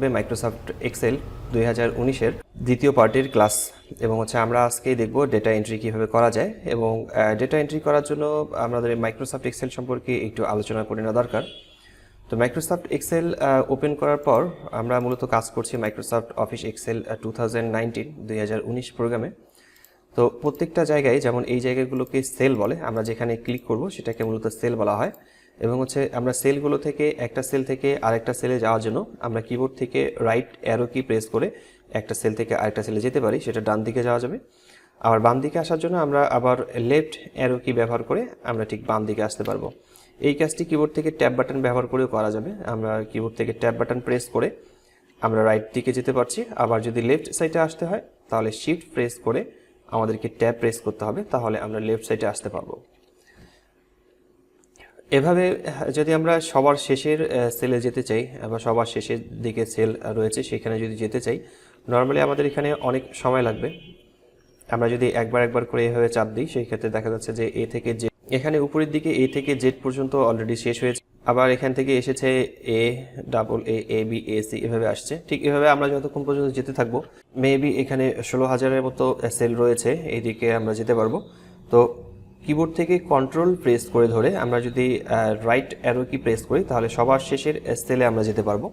Microsoft Excel দুই হাজার উনিশের দ্বিতীয় পার্টির ক্লাস। এবং হচ্ছে আমরা আজকেই দেখব ডেটা এন্ট্রি কীভাবে করা যায়। এবং ডেটা এন্ট্রি করার জন্য আমাদের মাইক্রোসফট এক্সেল সম্পর্কে একটু আলোচনা করে নেওয়া দরকার। তো মাইক্রোসফট এক্সেল ওপেন করার পর আমরা মূলত কাজ করছি Microsoft Office Excel two thousand nineteen দুই হাজার উনিশ প্রোগ্রামে তো প্রত্যেকটা জায়গায় যেমন এই জায়গাগুলোকে সেল বলে আমরা যেখানে ক্লিক করব সেটাকে মূলত সেল বলা হয়। এবং হচ্ছে আমরা সেলগুলো থেকে একটা সেল থেকে আরেকটা সেলে যাওয়ার জন্য আমরা কিবোর্ড থেকে রাইট অ্যারো কি প্রেস করে একটা সেল থেকে আরেকটা সেলে যেতে পারি, সেটা ডান দিকে যাওয়া যাবে। আবার বাম দিকে আসার জন্য আমরা আবার লেফট অ্যারো কি ব্যবহার করে আমরা ঠিক বাম দিকে আসতে পারব। এই কাজটি কিবোর্ড থেকে ট্যাব বাটন ব্যবহার করেও করা যাবে। আমরা কিবোর্ড থেকে ট্যাব বাটন প্রেস করে আমরা রাইট দিকে যেতে পারছি। আবার যদি লেফট সাইডে আসতে হয়, তাহলে শিফট প্রেস করে আমাদেরকে ট্যাব প্রেস করতে হবে, তাহলে আমরা লেফট সাইডে আসতে পারব। এভাবে, যদি আমরা সবার শেষের সেলে যেতে চাই, বা সবার শেষের দিকে সেল রয়েছে, সেখানে যদি যেতে চাই নর্মালি আমাদের এখানে অনেক সময় লাগবে। আমরা যদি একবার একবার করে এভাবে চাপ দিই, সেই ক্ষেত্রে দেখা যাচ্ছে যে এ থেকে জেড এখানে উপরের দিকে এ থেকে জেড পর্যন্ত অলরেডি শেষ হয়েছে। আবার এখান থেকে এসেছে A double A A B A C এভাবে আসছে। ঠিক এভাবে আমরা যতক্ষণ পর্যন্ত যেতে থাকব মেবি এখানে ষোলো হাজারের মতো সেল রয়েছে এইদিকে আমরা যেতে পারব। তো কিবোর্ড থেকে কন্ট্রোল প্রেস করে ধরে আমরা যদি রাইট অ্যারো কি প্রেস করি, তাহলে সবার শেষের সেলে আমরা যেতে পারব।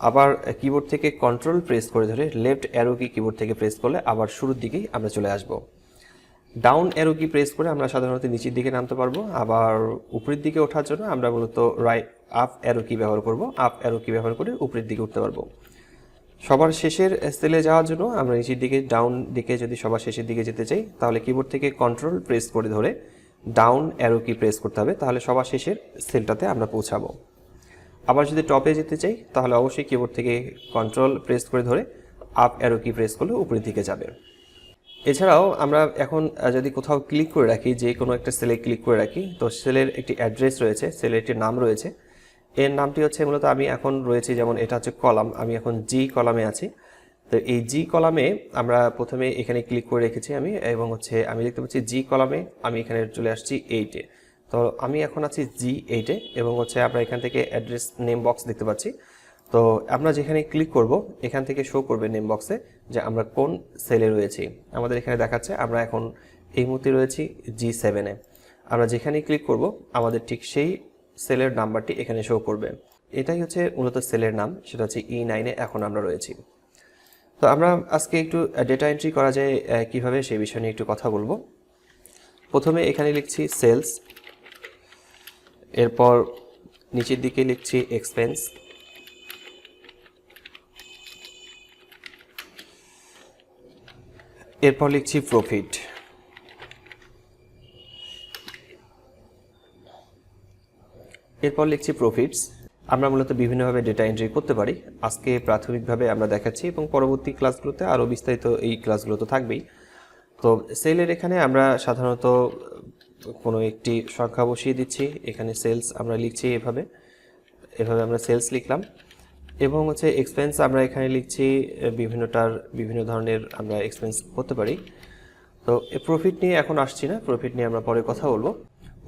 আবার কিবোর্ড থেকে কন্ট্রোল প্রেস করে ধরে লেফট অ্যারো কি কিবোর্ড থেকে প্রেস করলে আবার শুরুর দিকেই আমরা চলে আসব। ডাউন অ্যারো কি প্রেস করে আমরা সাধারণত নিচের দিকে নামতে পারব। আবার উপরের দিকে ওঠার জন্য আমরা মূলত রাইট আপ অ্যারো কি ব্যবহার করব। আপ অ্যারো কি ব্যবহার করে উপরের দিকে উঠতে পারব। সবার শেষের সেলে যাওয়ার জন্য আমরা নিচের দিকে ডাউন দিকে যদি সবার শেষের দিকে যেতে চাই, তাহলে কিবোর্ড থেকে কন্ট্রোল প্রেস করে ধরে ডাউন অ্যারো কি প্রেস করতে হবে, তাহলে সবার শেষের সেলটাতে আমরা পৌঁছাবো। আবার যদি টপে যেতে চাই, তাহলে অবশ্যই কিবোর্ড থেকে কন্ট্রোল প্রেস করে ধরে আপ অ্যারো কি প্রেস করলে উপরের দিকে যাবে। এছাড়াও আমরা এখন যদি কোথাও ক্লিক করে রাখি, যে কোনো একটা সেলে ক্লিক করে রাখি, তো সেলের একটি অ্যাড্রেস রয়েছে সেলের একটি নাম রয়েছে এর নামটি হচ্ছে মূলত আমি এখন রয়েছি, যেমন এটা হচ্ছে কলাম, আমি এখন জি কলামে আছি। তো এই জি কলামে আমরা প্রথমে এখানে ক্লিক করে রেখেছি আমি, এবং হচ্ছে আমি দেখতে পাচ্ছি জি কলামে আমি এখানে চলে আসছি এইটে তো আমি এখন আছি জি এইটে এবং হচ্ছে আমরা এখান থেকে অ্যাড্রেস নেম বক্স দেখতে পাচ্ছি। তো আমরা যেখানে ক্লিক করব, এখান থেকে শো করবে নেম বক্সে যে আমরা কোন সেলে রয়েছি। আমাদের এখানে দেখাচ্ছে আমরা এখন এই মুহূর্তে রয়েছি জি সেভেনে আমরা যেখানে ক্লিক করব, আমাদের ঠিক সেই সেলের নাম্বারটি এখানে শো করবে। এটাই হচ্ছে মূলত সেলের নাম, সেটা হচ্ছে ই নাইনে এখন আমরা রয়েছি। তো আমরা আজকে একটু ডেটা এন্ট্রি করা যায় কীভাবে সেই বিষয় নিয়ে একটু কথা বলব। প্রথমে এখানে লিখছি সেলস এরপর নিচের দিকে লিখছি এক্সপেন্স এরপর লিখছি প্রফিট এরপর লিখছি প্রফিটস আমরা মূলত বিভিন্নভাবে ডেটা এন্ট্রি করতে পারি। আজকে প্রাথমিকভাবে আমরা দেখাচ্ছি এবং পরবর্তী ক্লাসগুলোতে আরও বিস্তারিত এই ক্লাসগুলো তো থাকবেই। তো সেলের এখানে আমরা সাধারণত কোনো একটি সংখ্যা বসিয়ে দিচ্ছি। এখানে সেলস আমরা লিখছি এভাবে। এভাবে আমরা সেলস লিখলাম। এবং হচ্ছে এক্সপেন্স আমরা এখানে লিখছি বিভিন্নটার বিভিন্ন ধরনের আমরা এক্সপেন্স করতে পারি। তো প্রফিট নিয়ে এখন আসছি না। প্রফিট নিয়ে আমরা পরে কথা বলব।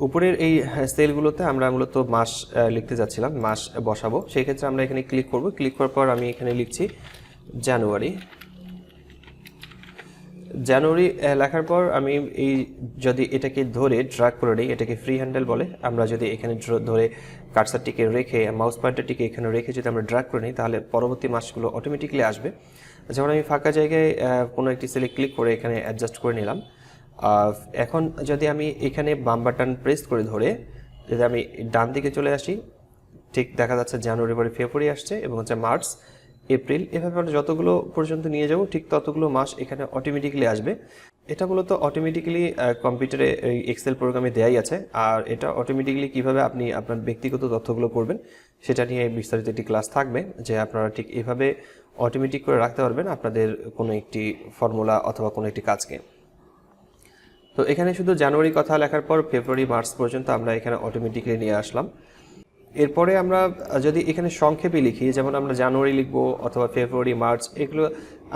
উপরের এই সেলগুলোতে আমরা মূলত মাস লিখতে যাচ্ছিলাম, মাস বসাবো। সেই ক্ষেত্রে আমরা এখানে ক্লিক করব। ক্লিক করার পর আমি এখানে লিখছি জানুয়ারি জানুয়ারি লেখার পর আমি এই যদি এটাকে ধরে ড্রাগ করে নিই, এটাকে ফ্রি হ্যান্ডেল বলে, আমরা যদি এখানে ধরে কার্সারটিকে রেখে মাউস পয়েন্টারটিকে এখানে রেখে যদি আমরা ড্রাগ করে নিই, তাহলে পরবর্তী মাসগুলো অটোমেটিক্যালি আসবে। যেমন আমি ফাঁকা জায়গায় কোনো একটি সেলে ক্লিক করে এখানে অ্যাডজাস্ট করে নিলাম। এখন যদি আমি এখানে বাম বাটন প্রেস করে ধরে, যদি আমি ডান দিকে চলে আসি, ঠিক দেখা যাচ্ছে জানুয়ারি পরে ফেব্রুয়ারি আসছে এবং হচ্ছে মার্চ, এপ্রিল, এভাবে আমরা যতগুলো পর্যন্ত নিয়ে যাব, ঠিক ততগুলো মাস এখানে অটোমেটিক্যালি আসবে। এটা মূলত অটোমেটিক্যালি কম্পিউটারে এই এক্সেল প্রোগ্রামে দেয়াই আছে। আর এটা অটোমেটিক্যালি কীভাবে আপনি আপনার ব্যক্তিগত তথ্যগুলো করবেন, সেটা নিয়ে বিস্তারিত একটি ক্লাস থাকবে, যে আপনারা ঠিক এভাবে অটোমেটিক করে রাখতে পারবেন আপনাদের কোনো একটি ফর্মুলা অথবা কোনো একটি কাজকে। তো এখানে শুধু জানুয়ারি কথা লেখার পর ফেব্রুয়ারি, মার্চ পর্যন্ত আমরা এখানে অটোমেটিক্যালি নিয়ে আসলাম। এরপরে আমরা যদি এখানে সংক্ষেপে লিখি, যেমন আমরা জানুয়ারি লিখব অথবা ফেব্রুয়ারি, মার্চ, এগুলো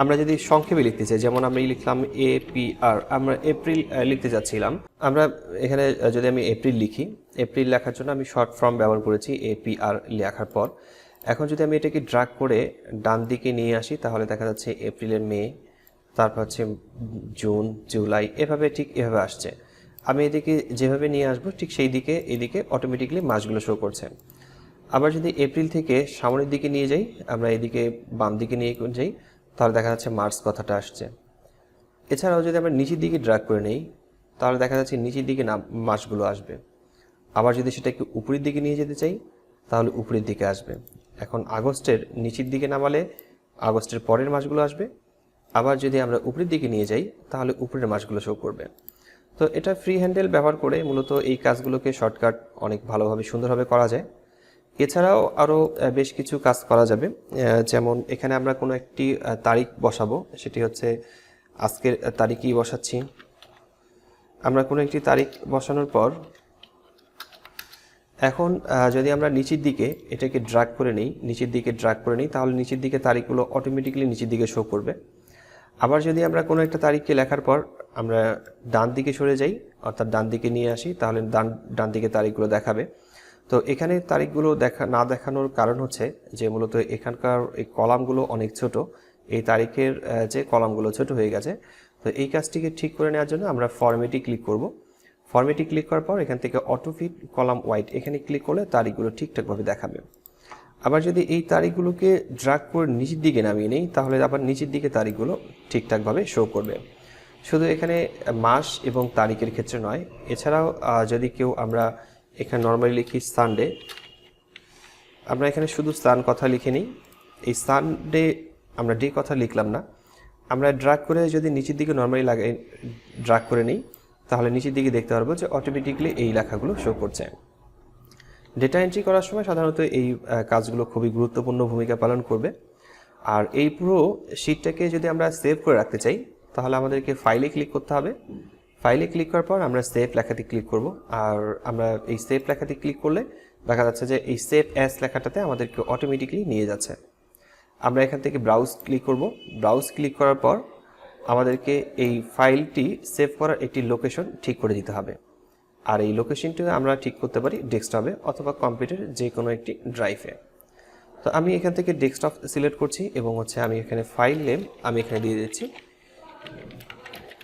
আমরা যদি সংক্ষেপে লিখতে চাই, যেমন আমি লিখলাম এ পি আর আমরা এপ্রিল লিখতে যাচ্ছিলাম আমরা এখানে যদি আমি এপ্রিল লিখি, এপ্রিল লেখার জন্য আমি শর্ট ফর্ম ব্যবহার করেছি এ পি আর লেখার পর। এখন যদি আমি এটাকে ড্রাগ করে ডান দিকে নিয়ে আসি, তাহলে দেখা যাচ্ছে এপ্রিলের মে তারপর হচ্ছে জুন, জুলাই, এভাবে ঠিক এভাবে আসছে। আমি এদিকে যেভাবে নিয়ে আসব, ঠিক সেই দিকে, এদিকে অটোমেটিকলি মাসগুলো শো করছে। আবার যদি এপ্রিল থেকে সামনের দিকে নিয়ে যাই, আমরা এদিকে বাম দিকে নিয়ে যাই, তাহলে দেখা যাচ্ছে মার্চ কথাটা আসছে। এছাড়াও যদি আমরা নিচের দিকে ড্রাগ করে নেই, তাহলে দেখা যাচ্ছে নিচের দিকে না মাসগুলো আসবে। আবার যদি সেটাকে উপরের দিকে নিয়ে যেতে চাই, তাহলে উপরের দিকে আসবে। এখন আগস্টের নিচের দিকে নামালে আগস্টের পরের মাসগুলো আসবে আবার যদি আমরা উপরের দিকে নিয়ে যাই, তাহলে উপরের মাসগুলো শো করবে। তো এটা ফ্রি হ্যান্ডেল ব্যবহার করে মূলত এই কাজগুলোকে শর্টকাট অনেক ভালোভাবে সুন্দরভাবে করা যায়। এছাড়াও আরও বেশ কিছু কাজ করা যাবে। যেমন এখানে আমরা কোনো একটি তারিখ বসাবো, সেটি হচ্ছে আজকের তারিখই বসাচ্ছি। আমরা কোনো একটি তারিখ বসানোর পর এখন যদি আমরা নিচের দিকে এটাকে ড্রাগ করে নিই, নিচের দিকে ড্রাগ করে নিই, তাহলে নিচের দিকে তারিখগুলো অটোমেটিক্যালি নিচের দিকে শো করবে। আবার যদি আমরা কোনো একটা তারিখকে লেখার পর আমরা ডান দিকে সরে যাই, অর্থাৎ ডান দিকে নিয়ে আসি, তাহলে ডান ডান দিকে তারিখগুলো দেখাবে। তো এখানে তারিখগুলো দেখা, না দেখানোর কারণ হচ্ছে যে মূলত এখানকার এই কলামগুলো অনেক ছোট। এই তারিখের যে কলামগুলো ছোট হয়ে গেছে। তো এই কাজটিকে ঠিক করে নেওয়ার জন্য আমরা ফরমেটে ক্লিক করব। ফরমেটে ক্লিক করার পর এখান থেকে অটোফিট কলাম হোয়াইট এখানে ক্লিক করলে তারিখগুলো ঠিকঠাকভাবে দেখাবে। আবার যদি এই তারিখগুলোকে ড্রাগ করে নিচের দিকে নামিয়ে নিই, তাহলে আবার নিচের দিকে তারিখগুলো ঠিকঠাকভাবে শো করবে। শুধু এখানে মাস এবং তারিখের ক্ষেত্রে নয়, এছাড়াও যদি কেউ আমরা এখানে নর্মালি লিখি সানডে আমরা এখানে শুধু সান কথা লিখে নিই। এই সানডে আমরা ডে কথা লিখলাম না। আমরা ড্রাগ করে যদি নিচের দিকে নর্মালি লাগাই ড্রাগ করে নিই, তাহলে নিচের দিকে দেখতে পারব যে অটোমেটিকলি এই লেখাগুলো শো করছে। ডেটা এন্ট্রি করার সময় সাধারণত এই কাজগুলো খুবই গুরুত্বপূর্ণ ভূমিকা পালন করবে। আর এই পুরো শিটটাকে যদি আমরা সেভ করে রাখতে চাই, তাহলে আমাদেরকে ফাইলে ক্লিক করতে হবে। ফাইলে ক্লিক করার পর আমরা সেভ লেখাতে ক্লিক করব। আর আমরা এই সেভ লেখাতে ক্লিক করলে দেখা যাচ্ছে যে এই সেভ অ্যাস লেখাটাতে আমাদেরকে অটোমেটিকলি নিয়ে যাচ্ছে। আমরা এখান থেকে ব্রাউজ ক্লিক করব। ব্রাউজ ক্লিক করার পর আমাদেরকে এই ফাইলটি সেভ করার একটি লোকেশন ঠিক করে দিতে হবে। আর এই লোকেশনটি আমরা ঠিক করতে পারি ডেস্কটপে অথবা কম্পিউটার যে কোনো একটি ড্রাইভে তো আমি এখান থেকে ডেস্কটপ সিলেক্ট করছি এবং হচ্ছে আমি এখানে ফাইল নেম আমি এখানে দিয়ে দিচ্ছি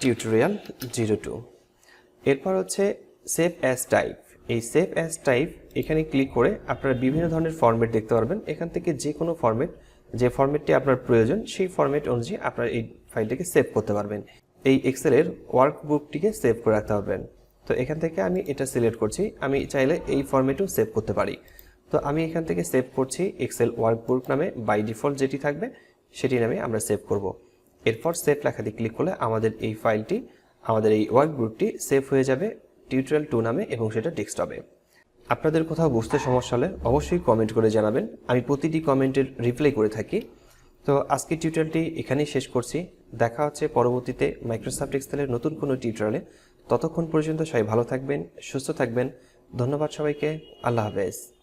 টিউটোরিয়াল জিরো টু এরপর হচ্ছে সেভ অ্যাজ টাইপ এই সেভ অ্যাজ টাইপ এখানে ক্লিক করে আপনারা বিভিন্ন ধরনের ফরম্যাট দেখতে পারবেন। এখান থেকে যে কোনো ফরম্যাট যে ফরম্যাটটি আপনার প্রয়োজন সেই ফরম্যাট অনুযায়ী আপনার এই ফাইলটিকে সেভ করতে পারবেন। এই এক্সেলের ওয়ার্কবুকটিকে সেভ করে রাখতে পারবেন। তো এখান থেকে আমি এটা সিলেক্ট করছি। আমি চাইলে এই ফরম্যাটেও সেভ করতে পারি। তো আমি এখান থেকে সেভ করছি এক্সেল ওয়ার্কবুক নামে বাই ডিফল্ট যেটি থাকবে, সেটি নামে আমরা সেভ করব। এরপর সেভ লেখাতে ক্লিক করলে আমাদের এই ফাইলটি আমাদের এই ওয়ার্কবুকটি সেভ হয়ে যাবে টিউটোরিয়াল টু নামে এবং সেটা ডেস্কটপে আপনাদের কোথাও বুঝতে সমস্যা হলে অবশ্যই কমেন্ট করে জানাবেন। আমি প্রতিটি কমেন্টের রিপ্লাই করে থাকি। তো আজকের টিউটোরিয়ালটি এখানেই শেষ করছি। দেখা হচ্ছে পরবর্তীতে মাইক্রোসফট এক্সেলের নতুন কোনো টিউটোরিয়ালে ততক্ষণ পর্যন্ত সবাই ভালো থাকবেন সুস্থ থাকবেন। ধন্যবাদ সবাইকে। আল্লাহ হাফেজ।